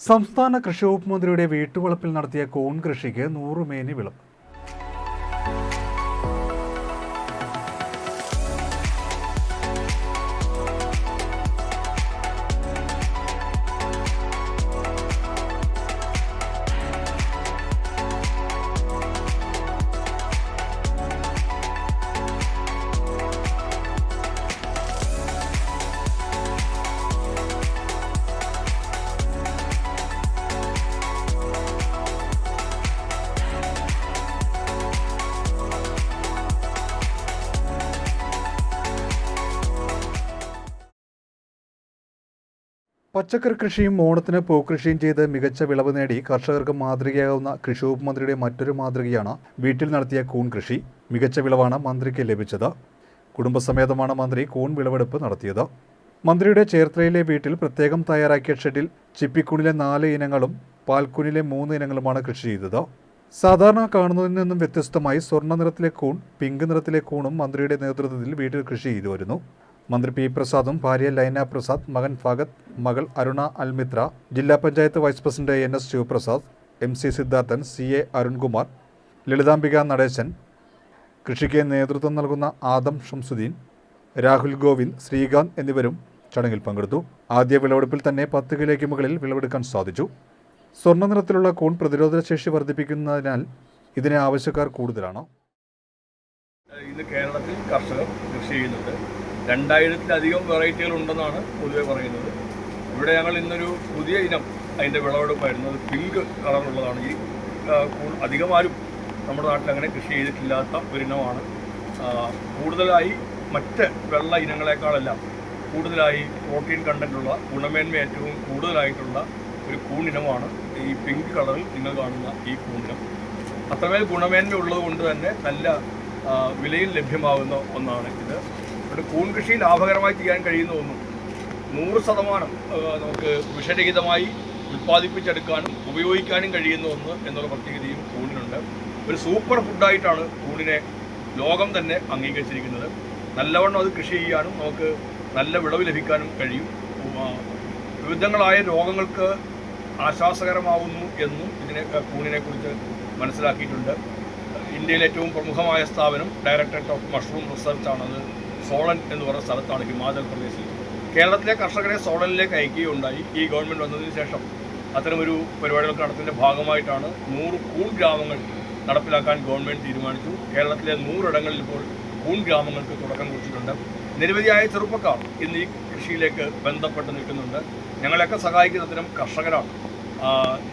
സംസ്ഥാന കൃഷി വകുപ്പ് മന്ത്രിയുടെ വീട്ടുവളപ്പിൽ നടത്തിയ കോൺ കൃഷിക്ക് നൂറുമേനി വിളവ് പച്ചക്കറി കൃഷിയും ഓണത്തിന് പൂക്കൃഷിയും ചെയ്ത് മികച്ച വിളവ് നേടി കർഷകർക്ക് മാതൃകയാകുന്ന കൃഷി വകുപ്പ് മന്ത്രിയുടെ മറ്റൊരു മാതൃകയാണ് വീട്ടിൽ നടത്തിയ കൂൺ കൃഷി. മികച്ച വിളവാണ് മന്ത്രിക്ക് ലഭിച്ചത്. കുടുംബസമേതമാണ് മന്ത്രി കൂൺ വിളവെടുപ്പ് നടത്തിയത്. മന്ത്രിയുടെ ചേർത്തലയിലെ വീട്ടിൽ പ്രത്യേകം തയ്യാറാക്കിയ ഷെഡിൽ ചിപ്പിക്കൂണിലെ നാല് ഇനങ്ങളും പാൽക്കുണിലെ മൂന്ന് ഇനങ്ങളുമാണ് കൃഷി ചെയ്തത്. സാധാരണ കാണുന്നതിൽ നിന്നും വ്യത്യസ്തമായി സ്വർണ നിറത്തിലെ കൂൺ പിങ്ക് നിറത്തിലെ കൂണും മന്ത്രിയുടെ നേതൃത്വത്തിൽ വീട്ടിൽ കൃഷി ചെയ്തു വരുന്നു. മന്ത്രി പി പ്രസാദും ഭാര്യ ലൈന പ്രസാദ് മകൻ ഫാഗത് മകൾ അരുണ അൽമിത്ര ജില്ലാ panchayat vice president N S Sivaprasad M C Siddharthan C A Arunkumar Lalithambika Nadesan കൃഷിക്ക് നേതൃത്വം നൽകുന്ന ആദം ഷംസുദ്ദീൻ രാഹുൽ ഗോവിന്ദ് ശ്രീകാന്ത് എന്നിവരും ചടങ്ങിൽ പങ്കെടുത്തു. ആദ്യ വിളവെടുപ്പിൽ തന്നെ പത്ത് കിലോയ്ക്ക് മുകളിൽ വിളവെടുക്കാൻ സാധിച്ചു. സ്വർണ നിറത്തിലുള്ള കൂൺ പ്രതിരോധശേഷി വർദ്ധിപ്പിക്കുന്നതിനാൽ ഇതിന് ആവശ്യക്കാർ കൂടുതലാണ്. ഇന്ന് കേരളത്തിൽ കർഷകർ കൃഷി ചെയ്യുന്നുണ്ട്. രണ്ടായിരത്തിലധികം വെറൈറ്റികൾ ഉണ്ടെന്നാണ് പൊതുവെ പറയുന്നത്. ഇവിടെ ഞങ്ങൾ ഇന്നൊരു പുതിയ ഇനം അതിന്റെ വിളവെടുപ്പായിരുന്നു. അത് പിങ്ക് കളറുള്ളതാണ് ഈ അധികമാരും നമ്മുടെ നാട്ടിൽ അങ്ങനെ കൃഷി ചെയ്തിട്ടില്ലാത്ത ഒരു ഇനമാണ് കൂടുതലായി മറ്റ് വെള്ള ഇനങ്ങളെക്കാളെല്ലാം കൂടുതലായി പ്രോട്ടീൻ കണ്ടന്റുള്ള ഗുണമേന്മ ഏറ്റവും കൂടുതലായിട്ടുള്ള ഒരു കൂണിനമാണ് ഈ പിങ്ക് കളറിൽ നിങ്ങൾ കാണുന്ന ഈ കൂണിനം. അത്രമേൽ ഗുണമേന്മ ഉള്ളത് കൊണ്ട് തന്നെ നല്ല വിലയിൽ ലഭ്യമാകുന്ന ഒന്നാണ് ഇത് ഇവിടെ കൂൺ കൃഷി ലാഭകരമായി ചെയ്യാൻ കഴിയുന്ന ഒന്നും നൂറ് ശതമാനം നമുക്ക് വിഷരഹിതമായി ഉൽപ്പാദിപ്പിച്ചെടുക്കാനും ഉപയോഗിക്കാനും കഴിയുന്ന ഒന്ന് എന്നുള്ള പ്രത്യേകതയും കൂണിനുണ്ട്. ഒരു സൂപ്പർ ഫുഡായിട്ടാണ് കൂണിനെ ലോകം തന്നെ അംഗീകരിച്ചിരിക്കുന്നത്. നല്ലവണ്ണം അത് കൃഷി ചെയ്യാനും നമുക്ക് നല്ല വിളവ് ലഭിക്കാനും കഴിയും. വിവിധങ്ങളായ രോഗങ്ങൾക്ക് ആശ്വാസകരമാവുന്നു എന്നും ഇതിനെ കൂണിനെ കുറിച്ച് മനസ്സിലാക്കിയിട്ടുണ്ട്. ഇന്ത്യയിലെ ഏറ്റവും പ്രമുഖമായ സ്ഥാപനം ഡയറക്ടറേറ്റ് ഓഫ് മഷ്റൂം റിസർച്ച് ആണത് സോളൻ എന്ന് പറയുന്ന സ്ഥലത്താണ് ഹിമാചൽ പ്രദേശിൽ. കേരളത്തിലെ കർഷകരെ സോളനിലേക്ക് അയക്കുകയുണ്ടായി. ഈ ഗവൺമെന്റ് വന്നതിന് ശേഷം അത്തരമൊരു പരിപാടികൾ നടത്തിന്റെ ഭാഗമായിട്ടാണ് നൂറ് കൂൺ ഗ്രാമങ്ങൾ നടപ്പിലാക്കാൻ ഗവൺമെന്റ് തീരുമാനിച്ചു. കേരളത്തിലെ നൂറിടങ്ങളിൽ ഇപ്പോൾ കൂൺ ഗ്രാമങ്ങൾക്ക് തുടക്കം കുറിച്ചിട്ടുണ്ട്. നിരവധിയായ ചെറുപ്പക്കാർ ഇന്ന് ഈ കൃഷിയിലേക്ക് ബന്ധപ്പെട്ട് നിൽക്കുന്നുണ്ട്. ഞങ്ങളെയൊക്കെ സഹായിക്കുന്ന അത്തരം കർഷകരാണ്.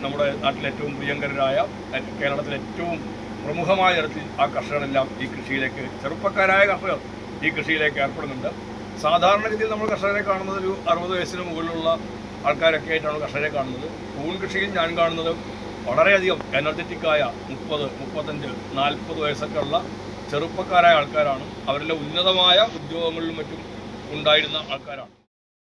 നമ്മുടെ നാട്ടിലെ ഏറ്റവും പ്രിയങ്കരായ ഏ- കേരളത്തിലെ ഏറ്റവും പ്രമുഖമായ തരത്തിൽ ആ കർഷകരെല്ലാം ഈ കൃഷിയിലേക്ക് ചെറുപ്പക്കാരായ കർഷകർ ഈ കൃഷിയിലേക്ക് ഏർപ്പെടുന്നുണ്ട്. സാധാരണഗതിയിൽ നമ്മൾ കർഷകരെ കാണുന്നത് ഒരു അറുപത് വയസ്സിന് മുകളിലുള്ള ആൾക്കാരൊക്കെ ആയിട്ടാണ് കർഷകരെ കാണുന്നത്. പൂൺ കൃഷിയിൽ ഞാൻ കാണുന്നത് വളരെയധികം എനർജറ്റിക്കായ മുപ്പത് മുപ്പത്തഞ്ച് നാൽപ്പത് വയസ്സൊക്കെ ഉള്ള ചെറുപ്പക്കാരായ ആൾക്കാരാണ്. അവരുടെ ഉന്നതമായ ഉദ്യോഗങ്ങളിലും മറ്റും ഉണ്ടായിരുന്ന ആൾക്കാരാണ്.